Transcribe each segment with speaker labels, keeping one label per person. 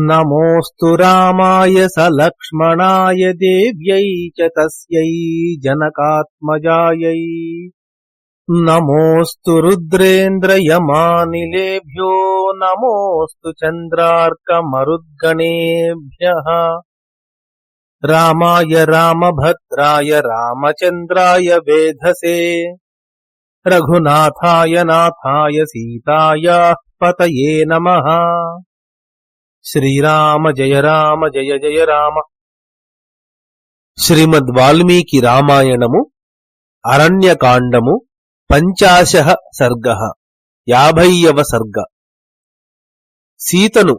Speaker 1: नमोऽस्तु रामाय दिव्य देव्यै नमोस्तु रुद्रेन्द्र जनकात्मजायै। नमोऽस्तु रुद्रेन्द्रयमानिलेभ्यो, नमोऽस्तु राय राम रामभद्राय रामचन्द्राय वेधसे। रघुनाथाय नाथाय सीतायाः पतये नमः। శ్రీరామ జయ రామ జయ జయ రామ. శ్రీమద్ వాల్మీకి రామాయణము అరణ్యకాండము పంచాశ సర్గ యాభైయవ సర్గ. సీతను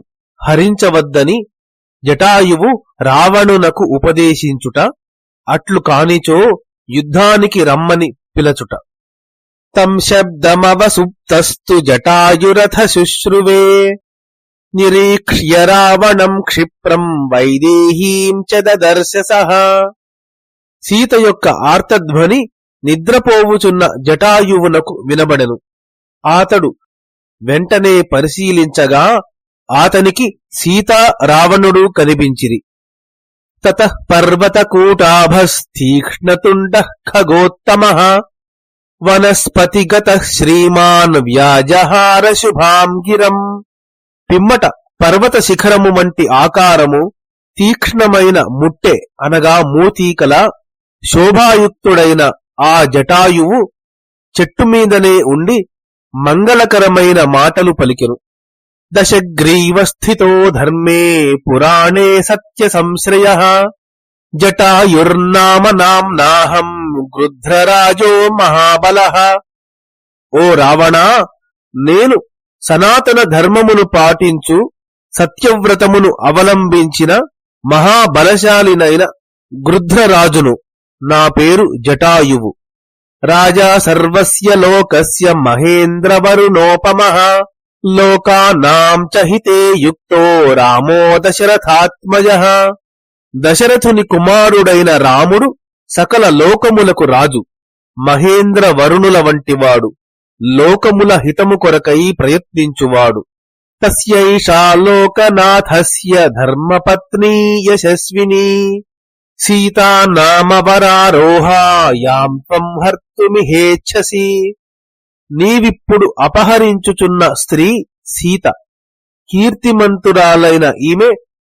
Speaker 1: హరించవద్దని జటాయువు రావణునకు ఉపదేశించుట అట్లు కానిచో యుద్ధానికి రమ్మని పిలచుట. తం శబ్దమవసుప్తస్తు జటాయురథ శుశ్రువే. నిరీక్ష్య రావణం క్షిప్రం వైదేహీం చ దదర్శ సహ సీత యొక్క ఆర్తధ్వని నిద్రపోవుచున్న జటాయువునకు వినబడెను। ఆతడు వెంటనే పరిశీలించగా ఆతనికి సీతా రావణుడు కనిపించిరి। తత పర్వతకూటాభస్తీక్ష్ణతుండ ఖగోత్తమ। వనస్పతిగత శ్రీమాన్ వ్యాజహార శుభాం గిరం పిమ్మట పర్వత శిఖరము వంటి ఆకారము తీక్ష్ణమైన ముట్టె అనగా మూతీకల శోభాయుక్తుడైన ఆ జటాయువు చెట్టు మీదనే ఉండి మంగళకరమైన మాటలు పలికెను. దశగ్రీవస్థితో ధర్మే పురాణే సత్య సంశ్రయ. జటాయుర్నామ నాహం గృధ్రరాజో మహాబల. ఓ రావణా నేను సనాతన ధర్మమును పాటించు సత్యవ్రతమును అవలంబించిన మహాబలశాలినైన గృధ్రరాజును నా పేరు జటాయువు. రాజా సర్వస్య లోకస్య మహేంద్రవరుణోపమ. లోకానాం చ యుక్తో రామో దశరథాత్మజ. దశరథుని కుమారుడైన రాముడు సకల లోకములకు రాజు. మహేంద్ర వరుణుల వంటివాడు. లోకముల హితము కొరకై ప్రయత్నించువాడు. తస్యైషా లోకనాథస్య ధర్మపత్నీ యశస్విని. సీతా నామవరారోహాయాం త్వం హర్తుమిహేచ్ఛసి నీవిప్పుడు అపహరించుచున్న స్త్రీ సీత కీర్తిమంతురాలైన ఈమె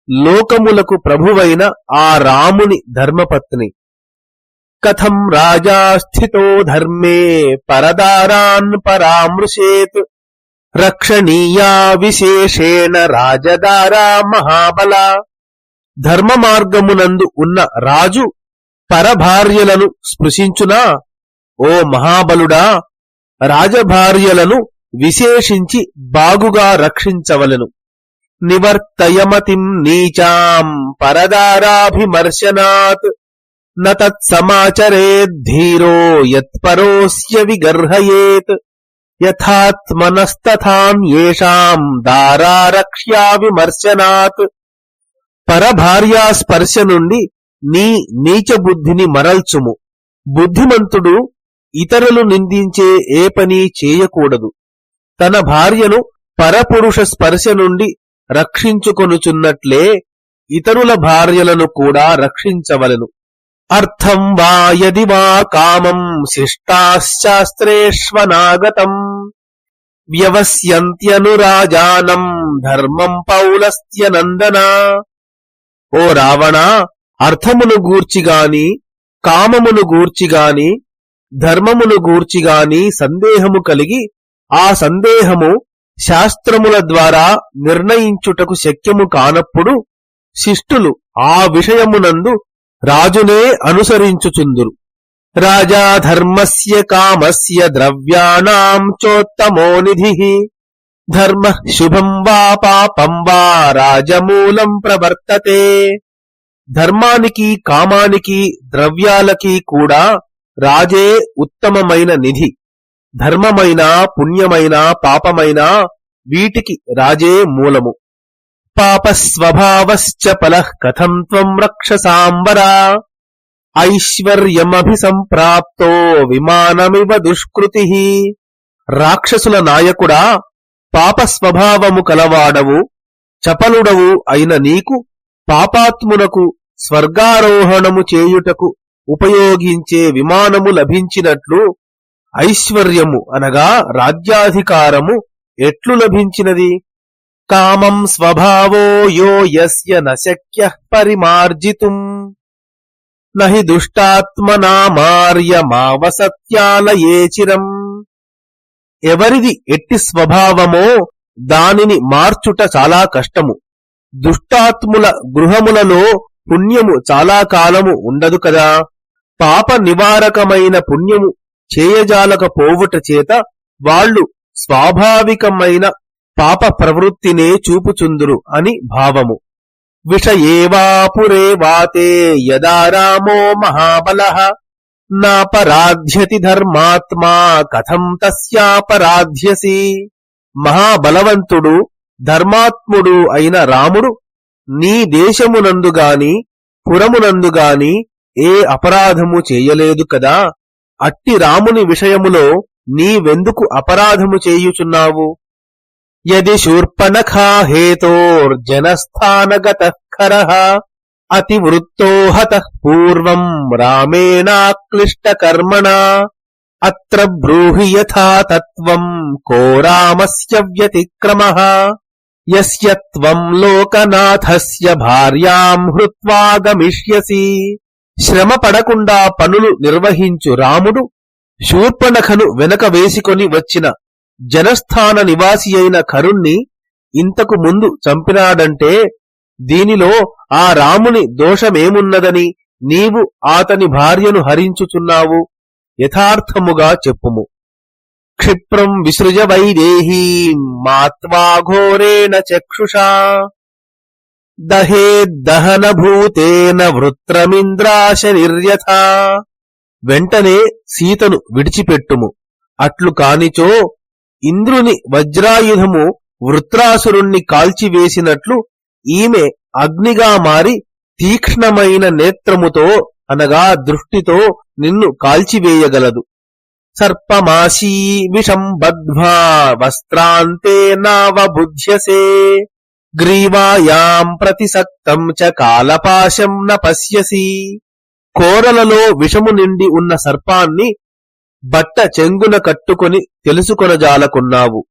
Speaker 1: లోకములకు ప్రభువైన ఆ రాముని ధర్మపత్ని. కథం రాజా స్థితో ధర్మే పరదారాన్ పరామృశేత్. రక్షణీయా విశేషేణ రాజదారా మహాబల. ధర్మ మార్గమునందు ఉన్న రాజు పరభార్యలను స్పృశించునా? ఓ మహాబలుడా రాజభార్యలను విశేషించి బాగుగా రక్షించవలెను. నివర్తయమతిం నీచాం పరదారాభిమర్శనాత్. నతత్సమాచరేద్ధీరో యత్పరోస్య విగర్హయేత్. యథాత్మనస్తథాన్యేషాం దారారక్ష్యా విమర్శనాత్. పరభార్యా స్పర్శ నుండి నీ నీచ బుద్ధిని మరల్చుము. బుద్ధిమంతుడు ఇతరులు నిందించే ఏ పని చేయకూడదు. తన భార్యను పరపురుష స్పర్శ నుండి రక్షించుకొనుచున్నట్లే ఇతరుల భార్యలను కూడా రక్షించవలను. అర్థం వా యది వా కామం శిష్టాశ్చాస్త్రేష్వనాగతం వ్యవస్యంత్యనురాజానం ధర్మం పౌలస్త్యనందన ఓ రావణ అర్థమును గూర్చిగాని కామమును గూర్చిగాని ధర్మమును గూర్చిగాని సందేహము కలిగి ఆ సందేహము శాస్త్రముల ద్వారా నిర్ణయించుటకు శక్యము కానప్పుడు శిష్టులు ఆ విషయమునందు రాజునే అనుసరించుచుందురు. రాజా ధర్మస్య కామస్య ద్రవ్యాణం చోత్తమో నిధి. ధర్మ శుభం వా పాపం వా రాజమూలం ప్రవర్తతే. ధర్మానికి కామానికి ద్రవ్యాలకి కూడా రాజే ఉత్తమమైన నిధి. ధర్మమైన పుణ్యమైన పాపమైన వీటికి రాజే మూలము. పాపస్వభావశ్చ పలః కథం త్వం రక్షసాంబరా. ఐశ్వర్యమభిసంప్రాప్తో విమానమివ దుష్కృతి. రాక్షసుల నాయకుడా పాపస్వభావము కలవాడవు చపలుడవు అయిన నీకు పాపాత్మునకు స్వర్గారోహణము చేయుటకు ఉపయోగించే విమానము లభించినట్లు ఐశ్వర్యము అనగా రాజ్యాధికారము ఎట్లు లభించినది? కామం స్వభావో యో యస్య నశక్య పరిమార్జితుం. నహి దుష్టాత్మనామార్యమావసత్యాలయేచిరం ఎవరిది ఎట్టి స్వభావమో దానిని మార్చుట చాలా కష్టము. దుష్టాత్ముల గృహములలో పుణ్యము చాలా కాలము ఉండదు కదా. పాప నివారకమైన పుణ్యము చేయజాలకపోవుట చేత వాళ్ళు స్వాభావికమైన పాప ప్రవృత్తినే చూపుచుందురు అని భావము. విషయేవాపురే వాతే యదా రామో మహాబల. నాపరాధ్యతి ధర్మాత్మా కథం తస్యాపరాధ్యసి. మహాబలవంతుడు ధర్మాత్ముడు అయిన రాముడు నీ దేశమునందుగాని పురమునందుగాని ఏ అపరాధము చేయలేదు కదా. అట్టి రాముని విషయములో నీవెందుకు అపరాధము చేయుచున్నావు? యది శూర్పణఖా హేతోర్జనస్థానగత ఖర అతివృత్తో హత పూర్వం రామేణాక్లిష్టకర్మణ అత్ర బ్రూహి యథా తత్వం కో రామస్య వ్యతిక్రమ యస్య త్వం లోకనాథస్య భార్యాం హృత్వా గమిష్యసి శ్రమ పడకుండా పనులు నిర్వహించు రాముడు శూర్పణఖను వెనక వేసుకొని వచ్చిన జనస్థాన నివాసి అయిన కరుణ్ణి ఇంతకు ముందు చంపినాడంటే దీనిలో ఆ రాముని దోషమేమున్నదని నీవు ఆతని భార్యను హరించుచున్నావు యథార్థముగా చెప్పుము. క్షిప్రం విసృజ వైదేహీ మాత్వాఘోరేణ చక్షుషా. దహేద్దహన భూతేన వృత్రమింద్రాశనిర్యథ వెంటనే సీతను విడిచిపెట్టుము. అట్లు కానిచో ఇంద్రుని వజ్రాయుధము వృత్రాసురుణ్ణి కాల్చివేసినట్లు ఈమె అగ్నిగా మారి తీక్ష్ణమైన నేత్రముతో అనగా దృష్టితో నిన్ను కాల్చివేయగలదు. సర్పమాసీ విషం బద్ధ్వా వస్త్రాంతే నావబుధ్యసే. గ్రీవాయాం ప్రతిసక్తం చ కాలపాశం న పశ్యసి కోరలలో విషము నిండి ఉన్న సర్పాన్ని బట్ట చెంగున కట్టుకొని తెలుసుకొనజాలకున్నావు.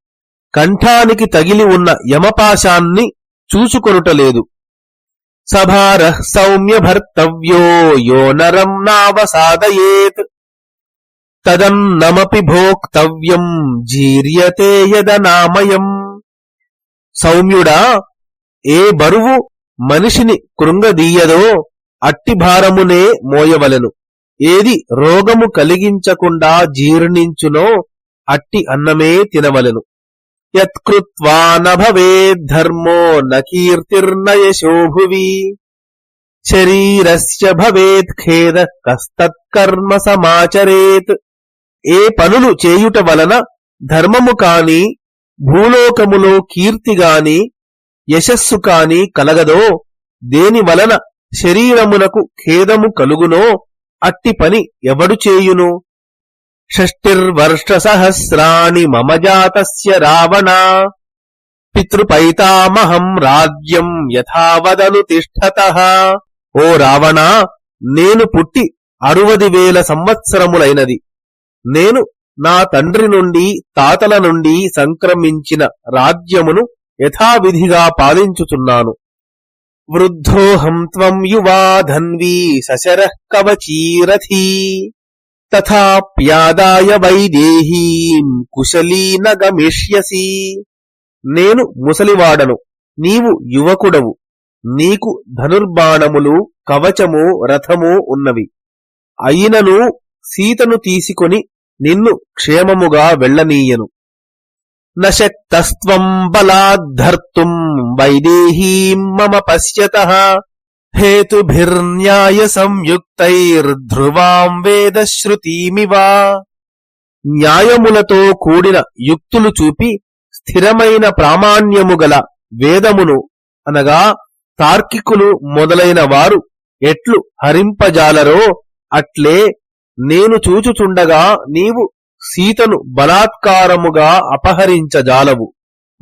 Speaker 1: కంఠానికి తగిలి ఉన్న యమపాశాన్ని చూసుకొనుటలేదు. సభార సౌమ్య భర్తవ్యో యో నరం నావసాదయేత్. తదన్నమపి భోక్తవ్యం జీర్యతే యదనామయం. సౌమ్యుడా ఏ బరువు మనిషిని కృంగదీయదో అట్టి భారమునే మోయవలెను. ఏది రోగము కలిగించకుండా జీర్ణించునో అట్టి అన్నమే తినవలెను. యత్కృత్వా నభవేద్ధర్మో నకీర్తిర్నయశో భువి శరీరస్య భవేత్ ఖేద కస్తత్కర్మ సమాచరేత్. ఏ పనులు చేయుట వలన ధర్మము కాని భూలోకములో కీర్తి గాని యశస్సు కాని కలగదో దేని వలన శరీరమునకు ఖేదము కలుగునో అట్టి పని ఎవడు చేయును? షష్టిర్వర్ష సహస్రాణి మమ జాతస్య రావణ. పితృపైతామహం రాజ్యం యథావదను తిష్టత. ఓ రావణ నేను పుట్టి అరువది వేల సంవత్సరములైనది. నేను నా తండ్రి నుండి తాతల నుండి సంక్రమించిన రాజ్యమును యథావిధిగా పాలించుచున్నాను. వృద్ధోహం త్వం యువా ధన్వీ సశర కవచీరథీ తథాప్యాదాయ వైదేహీం కుశలీ గమిష్యసి. నేను ముసలివాడను నీవు యువకుడవు నీకు ధనుర్బాణములు కవచము రథము ఉన్నవి. అయినను సీతను తీసుకొని నిన్ను క్షేమముగా వెళ్ళనీయను నశక్తస్త్వం బలాద్ధర్తుం వైదేహీం మమ పశ్యత. హేతుభిర్న్యాయ సంయుక్తైర్ధ్రువాం వేదశ్రుతీమివా న్యాయములతో కూడిన యుక్తులు చూపి స్థిరమైన ప్రామాణ్యము గల వేదమును అనగా తార్కికులు మొదలైన వారు ఎట్లు హరింపజాలరో అట్లే నేను చూచుచుండగా నీవు సీతను బలాత్కారముగా అపహరించజాలవు.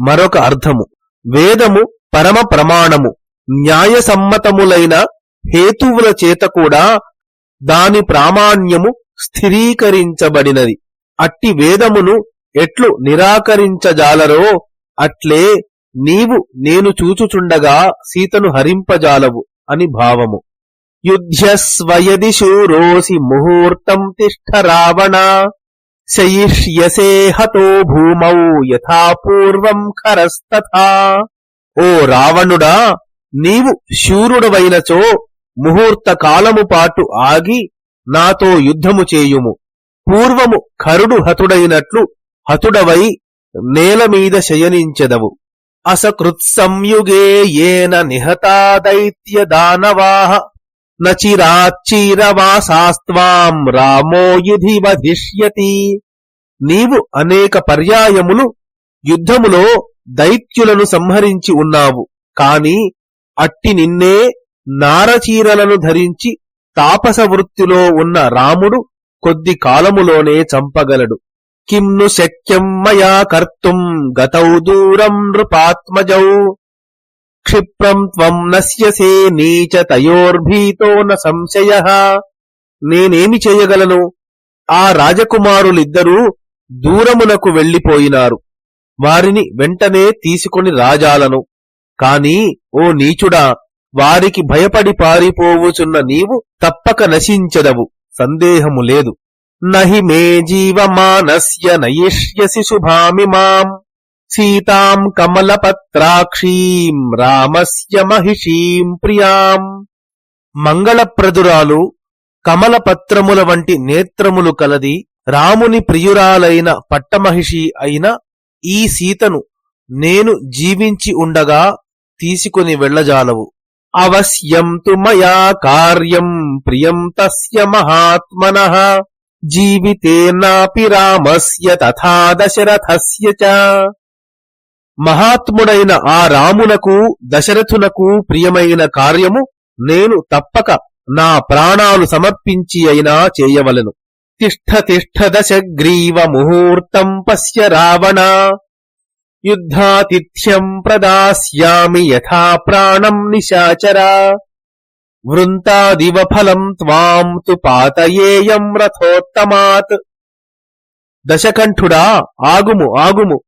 Speaker 1: మరొక అర్థము. వేదము పరమ ప్రమాణము. న్యాయసమ్మతములైన హేతువుల చేత కూడా దాని ప్రామాణ్యము స్థిరీకరించబడినది. అట్టి వేదమును ఎట్లు నిరాకరించజాలరో అట్లే నీవు నేను చూచుచుండగా సీతను హరింపజాలవు అని భావము. యుధ్యస్వయది శూరోసి ముహూర్తం తిష్ట రావణ. శయిష్యసే హతో భూమౌ యథాపూర్వం ఖరస్తథా. ఓ రావణుడా నీవు శూరుడవైనచో ముహూర్త కాలము పాటు ఆగి నాతో యుద్ధము చేయుము. పూర్వము ఖరుడు హతుడైనట్లు హతుడవై నేల మీద శయనించెదవు. అసకృత్సంయుగే ఏన నిహతా దైత్య దానవాహ నచిరాచ్చీరవాసాస్వాం రామో యుధి వధిష్యతి. నీవు అనేక పర్యాయములు యుద్ధములో దైత్యులను సంహరించి ఉన్నావు. కాని అట్టి నిన్నే నారచీరలను ధరించి తాపస వృత్తిలో ఉన్న రాముడు కొద్ది కాలములోనే చంపగలడు. కిమ్ను శక్యం మయా కర్తుం గతౌ దూరం నృపాత్మజౌ. క్షిప్రం త్వం నశ్యసే నీచ తయోర్భీతో న సంశయ. నేనేమి చేయగలను? ఆ రాజకుమారులిద్దరూ దూరమునకు వెళ్ళిపోయినారు వారిని వెంటనే తీసుకొని రాజాలను. కాని ఓ నీచుడా వారికి భయపడి పారిపోవుచున్న నీవు తప్పక నశించదవు. సందేహము లేదు. నహి మే జీవమానస్య నయిష్యసి శుభామిమాం సీతాం కమలపత్రాక్షీం రామస్య మహిషీం ప్రియాం. మంగళప్రదురాలు కమలపత్రముల వంటి నేత్రములు కలది రాముని ప్రియురాలైన పట్టమహిషి అయిన ఈ సీతను నేను జీవించి ఉండగా తీసుకుని వెళ్ళజాలవు. అవశ్యం తు మయా కార్యం ప్రియం తస్య మహాత్మన. జీవితేనాపి రామస్య తథా దశరథస్య చ. మహాత్ముడైన ఆ రామునకు దశరథునకు ప్రియమైన కార్యము నేను తప్పక నా ప్రాణాలు సమర్పించి అయినా చేయవలను. తిష్ఠ తిష్ఠ దశగ్రీవ ముహూర్తం పశ్య రావణ. యుద్ధాతిథ్యం ప్రదాస్యామి యథా ప్రాణం నిశాచరా. వృంతాదివ ఫలం త్వాం తు పాతయేయం రథోత్తమాత్. దశకంఠుడా ఆగుము ఆగుము.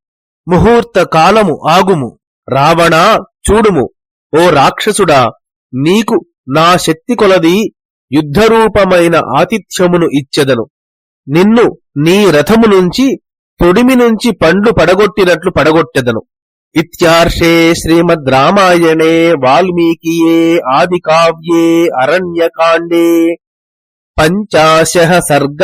Speaker 1: ముహూర్త కాలము ఆగుము. రావణా చూడుము. ఓ రాక్షసుడా నీకు నా శక్తి కొలది యుద్ధరూపమైన ఆతిథ్యమును ఇచ్చెదను. నిన్ను నీ రథము నుంచి తొడిమి నుంచి పండ్లు పడగొట్టినట్లు పడగొట్టెదను. ఇత్యార్షే శ్రీమద్ రామాయణే వాల్మీకియే ఆది కావ్యే అరణ్యకాండే. పంచాశ సర్గ.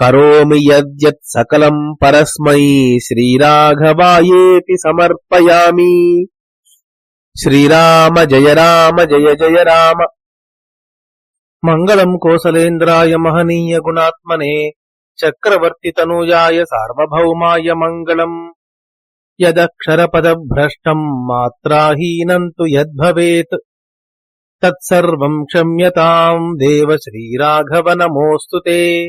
Speaker 1: కరోమి యద్యత్ సకలం పరస్మై శ్రీరాఘవాయేతి సమర్పయామి. శ్రీరామ జయ రామ జయ జయ రామ. మంగళం కోసలేంద్రాయ మహనీయ గుణాత్మనే చక్రవర్తి తనూజాయ సార్వభౌమాయ మంగళం. యదక్షరపదభ్రష్టం మాత్రాహీనం తు యద్భవేత్. తత్సర్వం క్షమ్యతాం దేవ శ్రీరాఘవ నమోస్తుతే